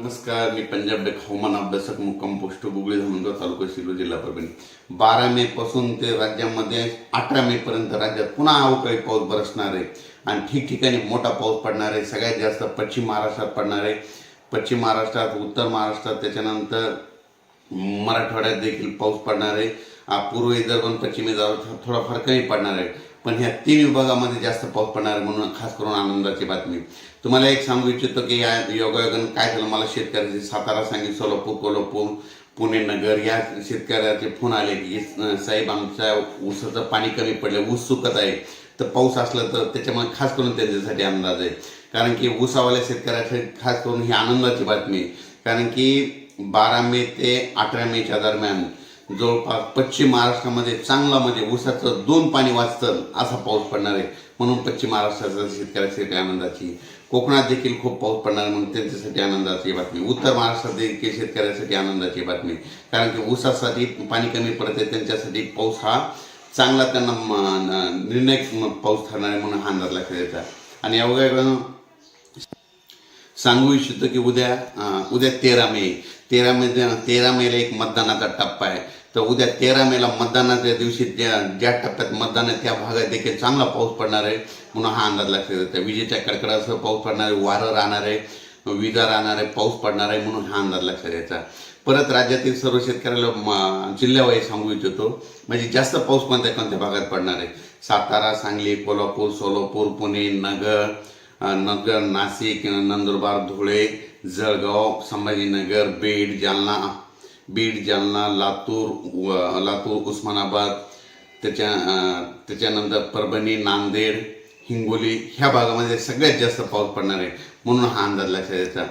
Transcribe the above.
नमस्कार मी पंजाब डेक हवामान अभ्यासक मुक्काम पोस्ट गुगळी धामणगाव तालुका शिरो जिल्हा परभणी. बारा मे पासून ते राज्यामध्ये अठरा मे पर्यंत राज्यात पुन्हा अवकाळी पाऊस बरसणार आहे. आणि ठिकठिकाणी मोठा पाऊस पडणार आहे. सगळ्यात जास्त पश्चिम महाराष्ट्रात पडणार आहे. पश्चिम महाराष्ट्रात उत्तर महाराष्ट्रात त्याच्यानंतर मराठवाड्यात देखील पाऊस पडणार आहे. पूर्व विदर्भ आणि पश्चिम थोडाफार कमी पडणार आहे पण ह्या तीन विभागामध्ये जास्त पाऊस पडणार आहे म्हणून खास करून आनंदाची बातमी. तुम्हाला एक सांगू इच्छितो की या योगायोगानं काय झालं मला शेतकऱ्याचे सातारा सांगितलं सोलापूर कोल्हापूर पुणे नगर या शेतकऱ्याचे फोन आले की साहेब आमच्या ऊसाचं पाणी कमी पडलं ऊस सुकत आहे. तर पाऊस असला तर त्याच्यामुळे खास करून त्यांच्यासाठी अंदाज आहे. कारण की ऊसावाल्या शेतकऱ्यासाठी खास करून ही आनंदाची बातमी कारण की बारा मे ते अठरा मेच्या दरम्यान जवळपास पश्चिम महाराष्ट्रामध्ये चांगला म्हणजे ऊसाचं दोन पाणी वाचतं असा पाऊस पडणार आहे. म्हणून पश्चिम महाराष्ट्राचा शेतकऱ्यासाठी आनंदाची कोकणात देखील खूप पाऊस पडणार आहे म्हणून त्यांच्यासाठी आनंदाची बातमी. उत्तर महाराष्ट्रात देखील शेतकऱ्यासाठी आनंदाची बातमी. कारण की ऊसासाठी पाणी कमी पडते त्यांच्यासाठी पाऊस हा चांगला त्यांना निर्णय निर्णायक पाऊस ठरणार आहे म्हणून हा अंदाज लक्षात येतात आणि अवघ्या सांगू इच्छितो की उद्या उद्या तेरा मे. तेरा मे तेरा मेला एक मतदानाचा टप्पा आहे. तर उद्या तेरा मेला मतदानाच्या दिवशी ज्या ज्या टप्प्यात मतदान आहे त्या भागात देखील चांगला पाऊस पडणार आहे. म्हणून हा अंदाज लक्षात येतो. विजेच्या कडकडासह पाऊस पडणार आहे वारं राहणार आहे विजा राहणार आहे पाऊस पडणार आहे म्हणून हा अंदाज लक्षात यायचा. परत राज्यातील सर्व शेतकऱ्याला म- जिल्ह्यावाईज सांगू इच्छितो म्हणजे जास्त पाऊस कोणत्या कोणत्या भागात पडणार आहे? सातारा सांगली कोल्हापूर सोलापूर पुणे नगर नगर नाशिक नंदुरबार धुळे जळगाव संभाजीनगर बीड जालना. बीड जालना लातूर लातूर उस्मानाबाद त्याच्या त्याच्यानंतर परभणी नांदेड हिंगोली ह्या भागामध्ये सगळ्यात जास्त पाऊस पडणार आहे. म्हणून हा अंदाज लक्षात यायचा